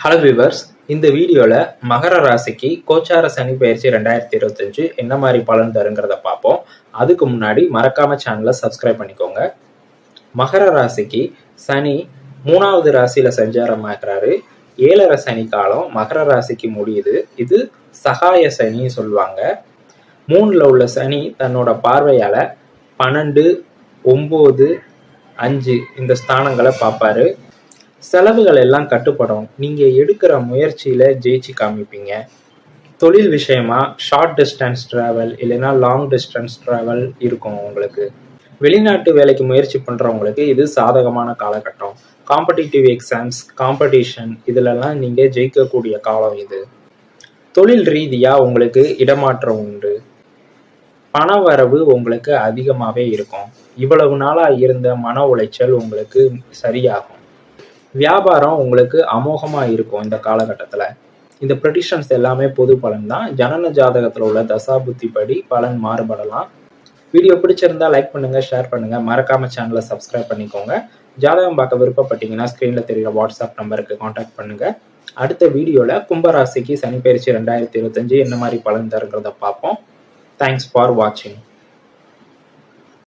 Hello viewers இந்த வீடியோவில் மகர ராசிக்கு கோச்சார சனி பயிற்சி ரெண்டாயிரத்தி இருபத்தஞ்சு என்ன மாதிரி பலன் தருங்கிறத பார்ப்போம். அதுக்கு முன்னாடி மறக்காம சேனலை சப்ஸ்கிரைப் பண்ணிக்கோங்க. மகர ராசிக்கு சனி மூணாவது ராசியில் சஞ்சாரமாகிறாரு ஏழரை சனி காலம் மகர ராசிக்கு முடியுது. இது சகாய சனி சொல்லுவாங்க. மூணில் உள்ள சனி தன்னோட பார்வையால் பன்னெண்டு ஒம்பது அஞ்சு இந்த ஸ்தானங்களை பார்ப்பாரு. செலவுகள் எல்லாம் கட்டுப்படும். நீங்கள் எடுக்கிற முயற்சியில் ஜெயிச்சு காமிப்பீங்க. தொழில் விஷயமா ஷார்ட் டிஸ்டன்ஸ் ட்ராவல் இல்லைன்னா லாங் டிஸ்டன்ஸ் ட்ராவல் இருக்கும் உங்களுக்கு. வெளிநாட்டு வேலைக்கு முயற்சி பண்ணுறவங்களுக்கு இது சாதகமான காலகட்டம். காம்படிட்டிவ் எக்ஸாம்ஸ் காம்படிஷன் இதுலலாம் நீங்கள் ஜெயிக்கக்கூடிய காலம் இது. தொழில் ரீதியாக உங்களுக்கு இடமாற்றம் உண்டு. பண வரவு உங்களுக்கு அதிகமாகவே இருக்கும். இவ்வளவு நாளாக இருந்த மன உளைச்சல் உங்களுக்கு சரியாகும். வியாபாரம் உங்களுக்கு அமோகமாக இருக்கும் இந்த காலகட்டத்தில். இந்த ப்ரெடிஷன்ஸ் எல்லாமே பொது பலன் தான். ஜனன ஜாதகத்தில் உள்ள தசாபுத்தி படி பலன் மாறுபடலாம். வீடியோ பிடிச்சிருந்தா லைக் பண்ணுங்க ஷேர் பண்ணுங்க. மறக்காம சேனலை சப்ஸ்கிரைப் பண்ணிக்கோங்க. ஜாதகம் பார்க்க விருப்பப்பட்டீங்கன்னா ஸ்க்ரீனில் தெரியுற வாட்ஸ்அப் நம்பருக்கு காண்டாக்ட் பண்ணுங்க. அடுத்த வீடியோவில் கும்பராசிக்கு சனிப்பயிற்சி ரெண்டாயிரத்தி இருபத்தஞ்சு என்ன மாதிரி பலன் தருங்கிறத பார்ப்போம். தேங்க்ஸ் ஃபார் வாட்சிங்